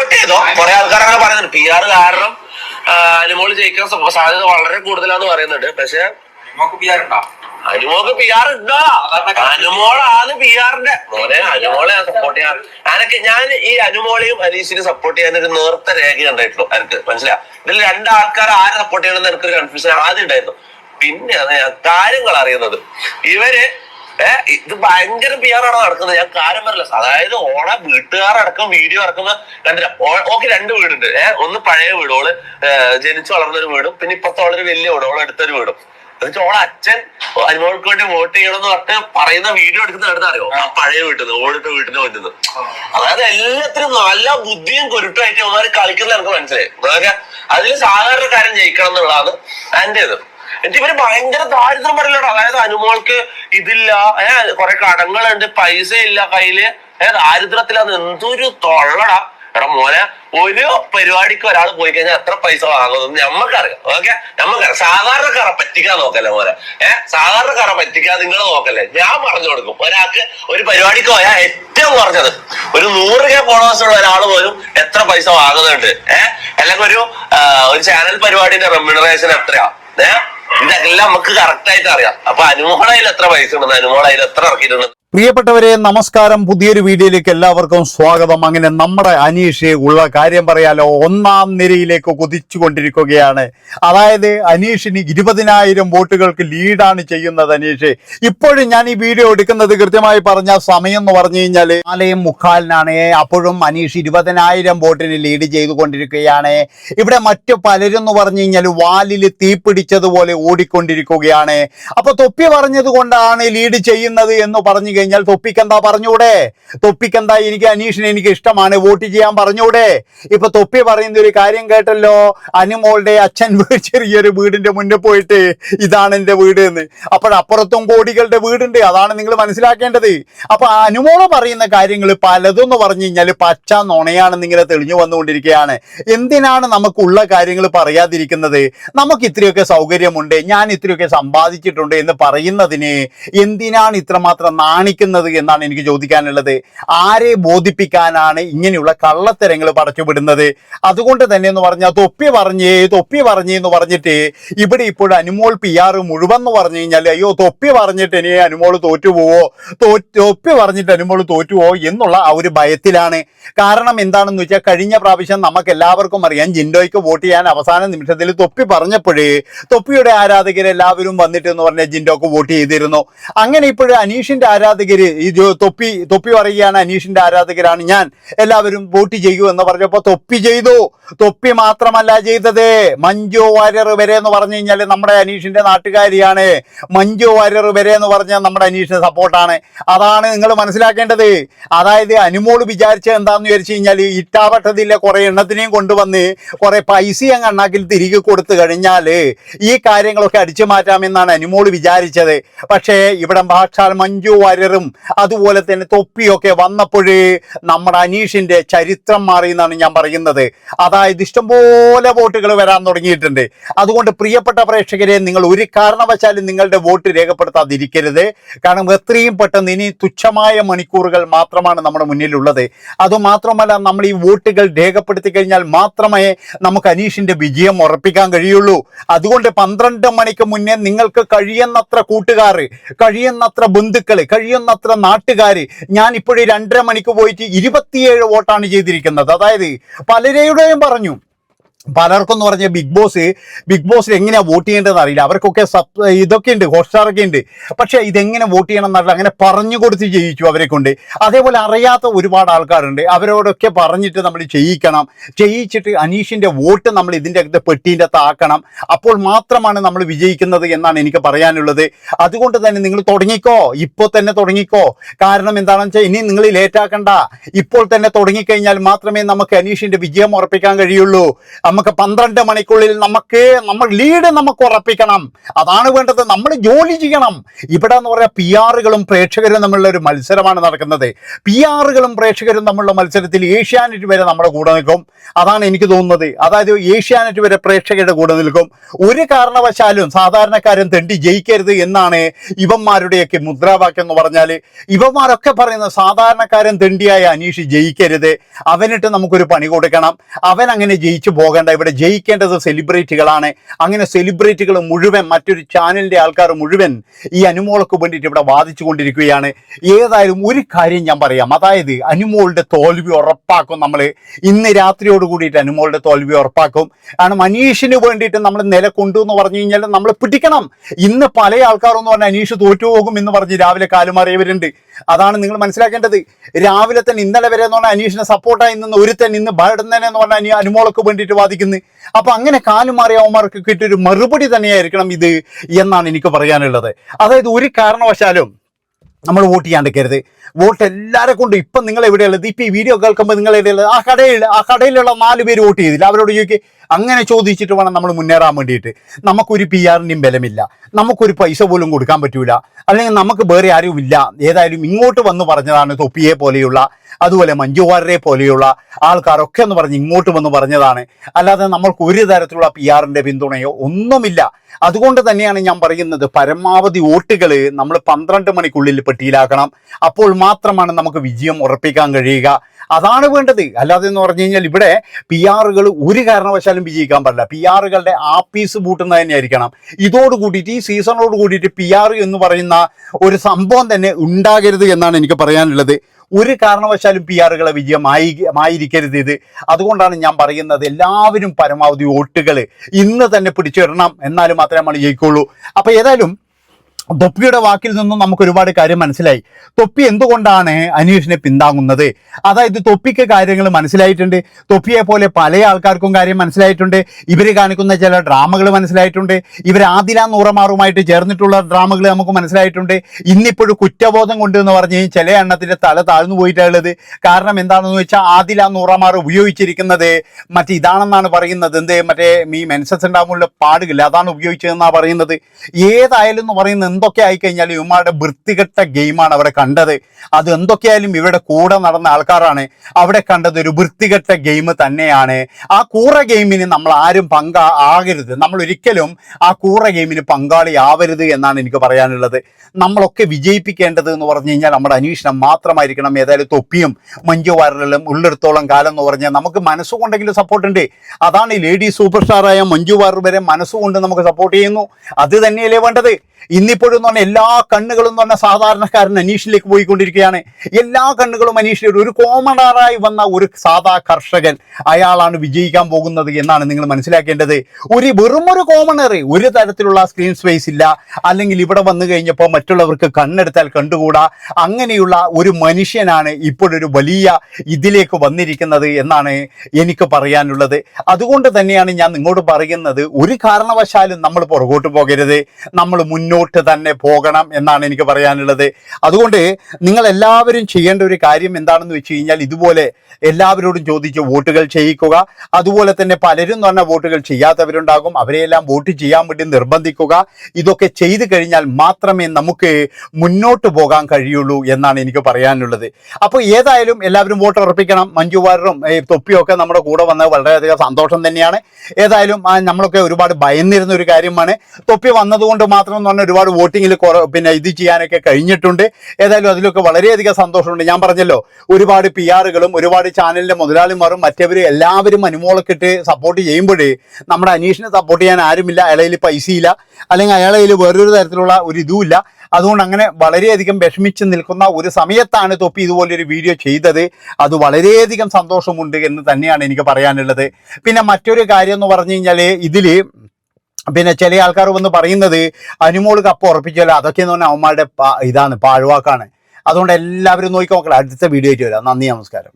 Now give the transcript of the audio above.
Vote ചെയ്തോ? കുറെ ആൾക്കാർ അങ്ങനെ പറയുന്നുണ്ട്. പി ആർ കാരണം അനുമോൾ അനുമോൾ ജയിക്കാൻ സാധ്യത വളരെ കൂടുതലാന്ന് പറയുന്നുണ്ട്. പക്ഷെ അനുമോക്ക് പി ആർ ഉണ്ടോ? അനുമോളാണ് പി ആറിന്റെ മോനെ അനുമോളെ സപ്പോർട്ട് ചെയ്യാൻ അനക്ക് ഞാൻ ഈ അനുമോളെയും അനീഷിനെയും സപ്പോർട്ട് ചെയ്യാൻ ഒരു നേർത്ത രേഖ ഉണ്ടായിട്ടുള്ളൂ എനിക്ക് മനസ്സിലാ ഇതിൽ രണ്ടാൾക്കാർ ആരെ സപ്പോർട്ട് ചെയ്യണമെന്ന് എനിക്കൊരു കൺഫ്യൂഷൻ ആദ്യം ഉണ്ടായിരുന്നു. പിന്നെയാണ് ഞാൻ കാര്യങ്ങൾ അറിയുന്നത്. ഇവർ ഇത് ഭയങ്കര പി നടക്കുന്നത്? ഞാൻ കാര്യം പറയില്ല അതായത് ഓളെ വീട്ടുകാരടക്കം വീഡിയോ ഇറക്കുന്ന കണ്ടില്ല. ഓക്കെ രണ്ട് വീടുണ്ട്. ഏഹ് ഒന്ന് പഴയ വീട്. ഓൾ ജനിച്ചു വളർന്നൊരു വീടും പിന്നെ ഇപ്പത്തെ ഓളൊരു വലിയ വീട്. ഓളെ അടുത്തൊരു വീടും. എന്നുവെച്ചാൽ ഓളെ അച്ഛൻ അനുമോൾക്ക് വേണ്ടി വോട്ട് ചെയ്യണം എന്ന് പറഞ്ഞ് പറയുന്ന വീഡിയോ എടുക്കുന്ന എടുത്ത് അറിയോ? ആ പഴയ വീട്ടിൽ നിന്ന് ഓടിട്ട വീട്ടിൽ നിന്ന് വന്നത് അതായത് എല്ലാത്തിനും നല്ല ബുദ്ധിയും കുരുട്ടുമായിട്ട് അവന്മാർ കളിക്കുന്ന എനിക്ക് മനസ്സിലായി. അതിൽ സാധാരണക്കാരൻ ജയിക്കണം എന്നുള്ളതാണ് എന്റെ ഇത് എന്നിട്ട് ഇവർ ഭയങ്കര ദാരിദ്ര്യം പറയലോ അതായത് അനുമോൾക്ക് ഇതില്ല. ഏഹ് കുറെ കടങ്ങളുണ്ട് പൈസ ഇല്ല കയ്യിൽ. ഏഹ് ദാരിദ്ര്യത്തിലത് എന്തൊരു തൊള്ളടാ. എടാ മോനെ ഒരു പരിപാടിക്ക് ഒരാൾ പോയി കഴിഞ്ഞാൽ എത്ര പൈസ വാങ്ങുന്നതെന്ന് നമ്മക്കറിയാം ഓക്കെ? നമ്മക്കറിയാം സാധാരണക്കാരെ പറ്റിക്കാൻ നോക്കല്ലേ മോനെ? ഏഹ് സാധാരണക്കാരെ പറ്റിക്കാൻ നിങ്ങൾ നോക്കല്ലേ? ഞാൻ പറഞ്ഞു കൊടുക്കും. ഒരാൾക്ക് ഒരു പരിപാടിക്ക് പോയാൽ ഏറ്റവും കുറഞ്ഞത് ഒരു നൂറ് കെ ഫോളോവേഴ്സ് ഉള്ള ഒരാൾ പോലും എത്ര പൈസ വാങ്ങുന്നുണ്ട്. ഏഹ് അല്ലെങ്കിൽ ഒരു ഒരു ചാനൽ പരിപാടിന്റെ റെമ്യൂണറേഷൻ എത്രയാ? ഏഹ് ഇതെല്ലാം നമുക്ക് കറക്റ്റ് ആയിട്ട് അറിയാം അപ്പൊ അനുമോളയിൽ എത്ര പൈസ ഉണ്ടെന്ന്? അനുമോളയിൽ എത്ര ഇറക്കിയിട്ടുണ്ട്? പ്രിയപ്പെട്ടവരെ നമസ്കാരം. പുതിയൊരു വീഡിയോയിലേക്ക് എല്ലാവർക്കും സ്വാഗതം. അങ്ങനെ നമ്മുടെ അനീഷ് ഉള്ള കാര്യം പറയാലോ. ഒന്നാം നിരയിലേക്ക് കുതിച്ചുകൊണ്ടിരിക്കുകയാണ്. അതായത് അനീഷിന് ഇരുപതിനായിരം വോട്ടുകൾക്ക് ലീഡാണ് ചെയ്യുന്നത് അനീഷ്. ഇപ്പോഴും ഞാൻ ഈ വീഡിയോ എടുക്കുന്നത് കൃത്യമായി പറഞ്ഞ സമയം എന്ന് പറഞ്ഞു കഴിഞ്ഞാൽ നാലേയും മുക്കാലിനാണ്. അപ്പോഴും അനീഷ് ഇരുപതിനായിരം വോട്ടിന് ലീഡ് ചെയ്തുകൊണ്ടിരിക്കുകയാണ്. ഇവിടെ മറ്റു പലരും എന്ന് പറഞ്ഞു കഴിഞ്ഞാൽ വാലിൽ തീപിടിച്ചതുപോലെ ഓടിക്കൊണ്ടിരിക്കുകയാണ്. അപ്പൊ തൊപ്പി പറഞ്ഞത് കൊണ്ടാണ് ലീഡ് ചെയ്യുന്നത് എന്ന് പറഞ്ഞു കഴിഞ്ഞാൽ തൊപ്പിക്കെന്താ പറഞ്ഞൂടെ? തൊപ്പിക്കെന്താ എനിക്ക് അനീഷിനെ എനിക്ക് ഇഷ്ടമാണ് വോട്ട് ചെയ്യാൻ പറഞ്ഞൂടെ? ഇപ്പൊ തൊപ്പി പറയുന്ന ഒരു കാര്യം കേട്ടല്ലോ അനുമോളുടെ അച്ഛൻ ചെറിയൊരു വീടിന്റെ മുന്നിൽ പോയിട്ട് ഇതാണ് എന്റെ വീട് എന്ന്. അപ്പോഴപ്പുറത്തും കോടികളുടെ വീടുണ്ട് അതാണ് നിങ്ങൾ മനസ്സിലാക്കേണ്ടത്. അപ്പൊ അനുമോൾ പറയുന്ന കാര്യങ്ങൾ പലതും എന്ന് പറഞ്ഞു കഴിഞ്ഞാൽ പച്ച നുണയാണെന്ന് ഇങ്ങനെ തെളിഞ്ഞു വന്നുകൊണ്ടിരിക്കുകയാണ്. എന്തിനാണ് നമുക്കുള്ള കാര്യങ്ങൾ പറയാതിരിക്കുന്നത്? നമുക്ക് ഇത്രയൊക്കെ സൗകര്യമുണ്ട് ഞാൻ ഇത്രയൊക്കെ സമ്പാദിച്ചിട്ടുണ്ട് എന്ന് പറയുന്നതിന് എന്തിനാണ് ഇത്രമാത്രം നാണിക്കുന്നത് എന്നാണ് എനിക്ക് ചോദിക്കാനുള്ളത്. ആരെ ബോധിപ്പിക്കാനാണ് ഇങ്ങനെയുള്ള കള്ളത്തരങ്ങൾ പടച്ചുവിടുന്നത്? അതുകൊണ്ട് തന്നെ എന്ന് പറഞ്ഞാൽ തൊപ്പി പറഞ്ഞേ തൊപ്പി പറഞ്ഞേ എന്ന് പറഞ്ഞിട്ട് ഇവിടെ ഇപ്പോൾ അനുമോൾ പി ആർ മുഴുവൻ എന്ന് പറഞ്ഞു കഴിഞ്ഞാൽ അയ്യോ തൊപ്പി പറഞ്ഞിട്ട് ഇനി അനുമോൾ തോറ്റുപോവോ? തൊപ്പി പറഞ്ഞിട്ട് അനുമോൾ തോറ്റുപോവോ എന്നുള്ള ആ ഒരു ഭയത്തിലാണ്. കാരണം എന്താണെന്ന് വെച്ചാൽ കഴിഞ്ഞ പ്രാവശ്യം നമുക്ക് എല്ലാവർക്കും അറിയാം ജിൻഡോയ്ക്ക് വോട്ട് ചെയ്യാൻ അവസാന നിമിഷത്തിൽ തൊപ്പി പറഞ്ഞപ്പോഴേ തൊപ്പിയുടെ ആരാധകരെല്ലാവരും വന്നിട്ട് എന്ന് പറഞ്ഞാൽ ജിൻഡോക്ക് വോട്ട് ചെയ്തിരുന്നു. അങ്ങനെ ഇപ്പോഴും അനീഷിന്റെ ആരാധകര് ഈ തൊപ്പി തൊപ്പി പറയുകയാണ് അനീഷിന്റെ ആരാധകരാണ്. ഞാൻ എല്ലാവരും വോട്ട് ചെയ്യൂ എന്ന് പറഞ്ഞപ്പോൾ തൊപ്പി ചെയ്തു. തൊപ്പി മാത്രമല്ല ചെയ്തത്. മഞ്ജു വാര്യർ വരെ എന്ന് പറഞ്ഞു കഴിഞ്ഞാൽ നമ്മുടെ അനീഷിന്റെ നാട്ടുകാരിയാണ്. മഞ്ജു വാര്യർ വരെ എന്ന് പറഞ്ഞാൽ നമ്മുടെ അനീഷിന്റെ സപ്പോർട്ടാണ്. അതാണ് നിങ്ങൾ മനസ്സിലാക്കേണ്ടത്. അതായത് അനുമോൾ വിചാരിച്ചത് എന്താന്ന് വിചാരിച്ചു കഴിഞ്ഞാൽ ഇറ്റാവട്ടത്തിലെ കുറെ എണ്ണത്തിനെയും കൊണ്ടുവന്ന് കുറെ പൈസയും അങ്ങ് അണ്ണാക്കിൽ തിരികെ കൊടുത്തു കഴിഞ്ഞാൽ ഈ കാര്യങ്ങളൊക്കെ അടിച്ചു മാറ്റാമെന്നാണ് അനുമോൾ വിചാരിച്ചത്. പക്ഷേ ഇവിടെ ഭാഷാൽ മഞ്ജു വാര്യറും അതുപോലെ തന്നെ തൊപ്പിയൊക്കെ വന്നപ്പോഴേ നമ്മുടെ അനീഷിന്റെ ചരിത്രം മാറി എന്നാണ് ഞാൻ പറയുന്നത്. അതായത് ഇഷ്ടംപോലെ വോട്ടുകൾ വരാൻ തുടങ്ങിയിട്ടുണ്ട്. അതുകൊണ്ട് പ്രിയപ്പെട്ട പ്രേക്ഷകരെ നിങ്ങൾ ഒരു കാരണവശാലും നിങ്ങളുടെ വോട്ട് രേഖപ്പെടുത്താതിരിക്കരുത്. കാരണം എത്രയും പെട്ടെന്ന് ഇനി തുച്ഛമായ മണിക്കൂറുകൾ മാത്രമാണ് നമ്മുടെ മുന്നിലുള്ളത്. അതുമാത്രമല്ല നമ്മൾ ഈ വോട്ടുകൾ രേഖപ്പെടുത്തി കഴിഞ്ഞാൽ മാത്രമേ നമുക്ക് അനീഷിന്റെ വിജയം ഉറപ്പിക്കാൻ കഴിയുള്ളൂ. അതുകൊണ്ട് പന്ത്രണ്ട് മണിക്ക് മുന്നേ നിങ്ങൾക്ക് കഴിയുന്നത്ര കൂട്ടുകാർ കഴിയുന്നത്ര ബന്ധുക്കൾ കഴിയുന്നത്ര നാട്ടുകാർ ഞാൻ ഇപ്പോഴും രണ്ടര മണിക്ക് പോയിട്ട് ഇരുപത്തിയേഴ് വോട്ടാണ് ചെയ്തിരിക്കുന്നത്. അതായത് പലരെയുടെയും പറഞ്ഞു പലർക്കും എന്ന് പറഞ്ഞാൽ ബിഗ് ബോസ് ബിഗ് ബോസിൽ എങ്ങനെയാണ് വോട്ട് ചെയ്യേണ്ടതെന്ന് അറിയില്ല. അവർക്കൊക്കെ സബ് ഇതൊക്കെ ഉണ്ട് ഹോട്ട്സ്റ്റാറൊക്കെ ഉണ്ട്. പക്ഷേ ഇതെങ്ങനെ വോട്ട് ചെയ്യണം എന്നറിയില്ല. അങ്ങനെ പറഞ്ഞു കൊടുത്ത് ചെയ്യിച്ചു അവരെ കൊണ്ട്. അതേപോലെ അറിയാത്ത ഒരുപാട് ആൾക്കാരുണ്ട്. അവരോടൊക്കെ പറഞ്ഞിട്ട് നമ്മൾ ചെയ്യിക്കണം. ചെയ്യിച്ചിട്ട് അനീഷിന്റെ വോട്ട് നമ്മൾ ഇതിന്റെ അകത്ത് പെട്ടീന്റെ അകത്ത് ആക്കണം. അപ്പോൾ മാത്രമാണ് നമ്മൾ വിജയിക്കുന്നത് എന്നാണ് എനിക്ക് പറയാനുള്ളത്. അതുകൊണ്ട് തന്നെ നിങ്ങൾ തുടങ്ങിക്കോ. ഇപ്പോൾ തന്നെ തുടങ്ങിക്കോ. കാരണം എന്താണെന്ന് വെച്ചാൽ ഇനി നിങ്ങൾ ലേറ്റാക്കണ്ട ഇപ്പോൾ തന്നെ തുടങ്ങിക്കഴിഞ്ഞാൽ മാത്രമേ നമുക്ക് അനീഷിന്റെ വിജയം ഉറപ്പിക്കാൻ കഴിയുള്ളൂ. നമുക്ക് പന്ത്രണ്ട് മണിക്കുള്ളിൽ നമുക്ക് നമ്മൾ ലീഡ് നമുക്ക് ഉറപ്പിക്കണം. അതാണ് വേണ്ടത്. നമ്മൾ ജോലി ചെയ്യണം. ഇവിടെ എന്ന് പറയാം പി ആറുകളും പ്രേക്ഷകരും തമ്മിലുള്ള ഒരു മത്സരമാണ് നടക്കുന്നത്. പി ആറുകളും പ്രേക്ഷകരും തമ്മിലുള്ള മത്സരത്തിൽ ഏഷ്യാനെറ്റ് വരെ നമ്മുടെ കൂടെ നിൽക്കും. അതാണ് എനിക്ക് തോന്നുന്നത്. അതായത് ഏഷ്യാനെറ്റ് വരെ പ്രേക്ഷകരുടെ കൂടെ നിൽക്കും. ഒരു കാരണവശാലും സാധാരണക്കാരൻ തെണ്ടി ജയിക്കരുത് എന്നാണ് ഇവന്മാരുടെയൊക്കെ മുദ്രാവാക്യം എന്ന് പറഞ്ഞാൽ ഇവന്മാരൊക്കെ പറയുന്ന സാധാരണക്കാരൻ തെണ്ടിയായ അനീഷ് ജയിക്കരുത്. അവനിട്ട് നമുക്കൊരു പണി കൊടുക്കണം. അവൻ അങ്ങനെ ജയിച്ചു പോകേണ്ട ഇവിടെ ജയിക്കേണ്ടത് സെലിബ്രിറ്റികളാണ്. അങ്ങനെ സെലിബ്രിറ്റികൾ മുഴുവൻ മറ്റൊരു ചാനലിന്റെ ആൾക്കാർ മുഴുവൻ ഈ അനുമോൾക്ക് വേണ്ടിയിട്ട് ഇവിടെ വാദിച്ചു കൊണ്ടിരിക്കുകയാണ് ഏതായാലും ഒരു കാര്യം ഞാൻ പറയാം. അതായത് അനുമോളുടെ തോൽവി ഉറപ്പാക്കും നമ്മൾ ഇന്ന് രാത്രിയോട് കൂടിയിട്ട് അനുമോളുടെ തോൽവി ഉറപ്പാക്കും. കാരണം മനീഷിന് വേണ്ടിയിട്ട് നമ്മൾ നിലകൊണ്ടു എന്ന് പറഞ്ഞു കഴിഞ്ഞാൽ നമ്മൾ പിടിക്കണം. ഇന്ന് പല ആൾക്കാരെന്ന് പറഞ്ഞാൽ അനീഷ് തോറ്റുപോകും എന്ന് പറഞ്ഞ് രാവിലെ കാലുമാറിയവരുണ്ട്. അതാണ് നിങ്ങൾ മനസ്സിലാക്കേണ്ടത്. രാവിലെ തന്നെ ഇന്നലെ വരെ എന്ന് പറഞ്ഞാൽ അനീഷിനെ സപ്പോർട്ടായി നിന്ന് ഒരുത്തൻ ഇന്ന് ഭരണനെ എന്ന് പറഞ്ഞാൽ അനി അനുമോൾക്ക് വേണ്ടിയിട്ട് വാദിക്കുന്നു അപ്പൊ അങ്ങനെ കാലുമാറിയ അവന്മാർക്ക് കിട്ടിയൊരു മറുപടി തന്നെയായിരിക്കണം ഇത് എന്നാണ് എനിക്ക് പറയാനുള്ളത്. അതായത് ഒരു കാരണവശാലും നമ്മൾ വോട്ട് ചെയ്യാണ്ടിരിക്കരുത്. വോട്ട് എല്ലാവരെ കൊണ്ടും ഇപ്പം നിങ്ങൾ എവിടെയുള്ളത് ഇപ്പം ഈ വീഡിയോ കേൾക്കുമ്പോൾ നിങ്ങൾ എവിടെയുള്ളത് ആ കടയിൽ ആ കടയിലുള്ള നാല് പേര് വോട്ട് ചെയ്തില്ല. അവരോട് ചോദിക്കുക അങ്ങനെ ചോദിച്ചിട്ട് വേണം നമ്മൾ മുന്നേറാൻ വേണ്ടിയിട്ട്. നമുക്കൊരു പി ആറിന്റെയും ബലമില്ല. നമുക്കൊരു പൈസ പോലും കൊടുക്കാൻ പറ്റൂല. അല്ലെങ്കിൽ നമുക്ക് വേറെ ആരുമില്ല. ഏതായാലും ഇങ്ങോട്ട് വന്ന് പറഞ്ഞതാണ് തൊപ്പിയെ പോലെയുള്ള അതുപോലെ മഞ്ജു വാര്യരെ പോലെയുള്ള ആൾക്കാരൊക്കെ എന്ന് പറഞ്ഞ് ഇങ്ങോട്ട് വന്ന് പറഞ്ഞതാണ്. അല്ലാതെ നമ്മൾക്ക് ഒരു തരത്തിലുള്ള പി ആറിന്റെ പിന്തുണയോ ഒന്നുമില്ല. അതുകൊണ്ട് തന്നെയാണ് ഞാൻ പറയുന്നത് പരമാവധി വോട്ടുകൾ നമ്മൾ പന്ത്രണ്ട് മണിക്കുള്ളിൽ പെട്ടിയിലാക്കണം. അപ്പോൾ മാത്രമാണ് നമുക്ക് വിജയം ഉറപ്പിക്കാൻ കഴിയുക. അതാണ് വേണ്ടത്. അല്ലാതെ എന്ന് പറഞ്ഞു കഴിഞ്ഞാൽ ഇവിടെ പി ആറുകൾ ഒരു കാരണവശാലും വിജയിക്കാൻ പാടില്ല. പി ആറുകളുടെ ആപ്പീസ് പൂട്ടുന്നത് തന്നെയായിരിക്കണം. ഇതോട് കൂടിയിട്ട് ഈ സീസണോട് കൂടിയിട്ട് പി ആർ എന്ന് പറയുന്ന ഒരു സംഭവം തന്നെ ഉണ്ടാകരുത് എന്നാണ് എനിക്ക് പറയാനുള്ളത്. ഒരു കാരണവശാലും പി ആറുകളെ വിജയമായി ആയിരിക്കരുത് ഇത്. അതുകൊണ്ടാണ് ഞാൻ പറയുന്നത് എല്ലാവരും പരമാവധി വോട്ടുകൾ ഇന്ന് തന്നെ പിടിച്ചിടണം. എന്നാലും മാത്രമേ നമ്മൾ ജയിക്കുള്ളൂ. അപ്പോൾ ഏതായാലും തൊപ്പിയുടെ വാക്കിൽ നിന്നും നമുക്ക് ഒരുപാട് കാര്യം മനസ്സിലായി. തൊപ്പി എന്തുകൊണ്ടാണ് അനീഷിനെ പിന്താങ്ങുന്നത്? അതായത് തൊപ്പിക്ക് കാര്യങ്ങൾ മനസ്സിലായിട്ടുണ്ട്. തൊപ്പിയെ പോലെ പല ആൾക്കാർക്കും കാര്യം മനസ്സിലായിട്ടുണ്ട്. ഇവർ കാണിക്കുന്ന ചില ഡ്രാമകൾ മനസ്സിലായിട്ടുണ്ട്. ഇവർ ആദില നൂറമാറുമായിട്ട് ചേർന്നിട്ടുള്ള ഡ്രാമകൾ നമുക്ക് മനസ്സിലായിട്ടുണ്ട്. ഇന്നിപ്പോഴും കുറ്റബോധം കൊണ്ട് എന്ന് പറഞ്ഞ് ചില എണ്ണത്തിന്റെ തല താഴ്ന്നു പോയിട്ടുള്ളത് കാരണം എന്താണെന്ന് വെച്ചാൽ ആദില നൂറമാർ ഉപയോഗിച്ചിരിക്കുന്നത് മറ്റേ ഇതാണെന്നാണ് പറയുന്നത്. എന്ത്? മറ്റേ ഈ മെൻസസ് ഉണ്ടാകുമ്പോൾ പാടുകില്ല അതാണ് ഉപയോഗിച്ചതെന്നാണ് പറയുന്നത്. ഏതായാലും എന്ന് പറയുന്നത് എന്തൊക്കെ ആയിക്കഴിഞ്ഞാൽ ഇവന്മാരുടെ വൃത്തികെട്ട ഗെയിമാണ് അവിടെ കണ്ടത്. അത് എന്തൊക്കെയായാലും ഇവിടെ കൂടെ നടന്ന ആൾക്കാരാണ്. അവിടെ കണ്ടത് ഒരു വൃത്തികെട്ട ഗെയിം തന്നെയാണ്. ആ കൂറ ഗെയിമിന് നമ്മൾ ആരും പങ്കാ ആകരുത്. നമ്മൾ ഒരിക്കലും ആ കൂറ ഗെയിമിന് പങ്കാളി ആവരുത് എന്നാണ് എനിക്ക് പറയാനുള്ളത്. നമ്മളൊക്കെ വിജയിപ്പിക്കേണ്ടത് എന്ന് പറഞ്ഞു കഴിഞ്ഞാൽ നമ്മുടെ അന്വേഷണം മാത്രമായിരിക്കണം. ഏതായാലും തൊപ്പിയും മഞ്ജു വാരലും ഉള്ളിടത്തോളം കാലം എന്ന് പറഞ്ഞാൽ നമുക്ക് മനസ്സുകൊണ്ടെങ്കിലും സപ്പോർട്ട് ഉണ്ട്. അതാണ് ഈ ലേഡി സൂപ്പർ സ്റ്റാറായ മഞ്ജു വാര്യർ വരെ മനസ്സുകൊണ്ട് നമുക്ക് സപ്പോർട്ട് ചെയ്യുന്നു. അത് തന്നെയല്ലേ വേണ്ടത്? ഇന്നിപ്പോഴും എന്ന് പറഞ്ഞാൽ എല്ലാ കണ്ണുകളും എന്ന് പറഞ്ഞാൽ സാധാരണക്കാരൻ അനീഷിലേക്ക് പോയിക്കൊണ്ടിരിക്കുകയാണ്. എല്ലാ കണ്ണുകളും അനീഷിലേക്ക് ഒരു കോമണറായി വന്ന ഒരു സാധാ കർഷകൻ അയാളാണ് വിജയിക്കാൻ പോകുന്നത് എന്നാണ് നിങ്ങൾ മനസ്സിലാക്കേണ്ടത്. ഒരു വെറും ഒരു കോമണർ ഒരു തരത്തിലുള്ള സ്ക്രീൻ സ്പേസ് ഇല്ല. അല്ലെങ്കിൽ ഇവിടെ വന്നു കഴിഞ്ഞപ്പോൾ മറ്റുള്ളവർക്ക് കണ്ണെടുത്താൽ കണ്ടുകൂടാ. അങ്ങനെയുള്ള ഒരു മനുഷ്യനാണ് ഇപ്പോഴൊരു വലിയ ഇതിലേക്ക് വന്നിരിക്കുന്നത് എന്നാണ് എനിക്ക് പറയാനുള്ളത്. അതുകൊണ്ട് തന്നെയാണ് ഞാൻ നിങ്ങളോട് പറയുന്നത് ഒരു കാരണവശാലും നമ്മൾ പുറകോട്ട് പോകരുത്. നമ്മൾ മുന്നോട്ട് തന്നെ പോകണം എന്നാണ് എനിക്ക് പറയാനുള്ളത്. അതുകൊണ്ട് നിങ്ങൾ എല്ലാവരും ചെയ്യേണ്ട ഒരു കാര്യം എന്താണെന്ന് വെച്ച് കഴിഞ്ഞാൽ ഇതുപോലെ എല്ലാവരോടും ചോദിച്ച് വോട്ടുകൾ ചെയ്യിക്കുക. അതുപോലെ തന്നെ പലരും എന്ന് പറഞ്ഞ വോട്ടുകൾ ചെയ്യാത്തവരുണ്ടാകും. അവരെയെല്ലാം വോട്ട് ചെയ്യാൻ വേണ്ടി നിർബന്ധിക്കുക. ഇതൊക്കെ ചെയ്തു കഴിഞ്ഞാൽ മാത്രമേ നമുക്ക് മുന്നോട്ട് പോകാൻ കഴിയുള്ളൂ എന്നാണ് എനിക്ക് പറയാനുള്ളത്. അപ്പോൾ ഏതായാലും എല്ലാവരും വോട്ട് ഉറപ്പിക്കണം. മഞ്ജു വാര്യറും തൊപ്പിയൊക്കെ നമ്മുടെ കൂടെ വന്നത് വളരെയധികം സന്തോഷം തന്നെയാണ്. ഏതായാലും നമ്മളൊക്കെ ഒരുപാട് ഭയന്നിരുന്ന ഒരു കാര്യമാണ്. തൊപ്പി വന്നതുകൊണ്ട് മാത്രം എന്ന് പറഞ്ഞാൽ ഒരുപാട് വോട്ടിങ്ങിൽ പിന്നെ ഇത് ചെയ്യാനൊക്കെ കഴിഞ്ഞിട്ടുണ്ട്. ഏതായാലും അതിലൊക്കെ വളരെയധികം സന്തോഷമുണ്ട്. ഞാൻ പറഞ്ഞല്ലോ ഒരുപാട് പി ആറുകളും ഒരുപാട് ചാനലിന്റെ മുതലാളിമാരും മറ്റവരും എല്ലാവരും അനുമോളൊക്കെ സപ്പോർട്ട് ചെയ്യുമ്പോഴേ നമ്മുടെ അനീഷിനെ സപ്പോർട്ട് ചെയ്യാൻ ആരുമില്ല അയാളയിൽ പൈസയില്ല അല്ലെങ്കിൽ അയാളയിൽ വേറൊരു തരത്തിലുള്ള ഒരു ഇതുമില്ല. അതുകൊണ്ട് അങ്ങനെ വളരെയധികം വിഷമിച്ച് നിൽക്കുന്ന ഒരു സമയത്താണ് തൊപ്പി ഇതുപോലൊരു വീഡിയോ ചെയ്തത്. അത് വളരെയധികം സന്തോഷമുണ്ട് എന്ന് തന്നെയാണ് എനിക്ക് പറയാനുള്ളത്. പിന്നെ മറ്റൊരു കാര്യം എന്ന് പറഞ്ഞു കഴിഞ്ഞാൽ ഇതിൽ പിന്നെ ചില ആൾക്കാർ വന്ന് പറയുന്നത് അനുമോൾ കപ്പ് ഉറപ്പിച്ചല്ലോ. അതൊക്കെ എന്ന് പറഞ്ഞാൽ അവന്മാരുടെ ഇതാണ് പാഴ്വാക്കാണ്. അതുകൊണ്ട് എല്ലാവരും നോക്കി നോക്കണം. അടുത്ത വീഡിയോ ആയിട്ട് വരാം. നന്ദി നമസ്കാരം.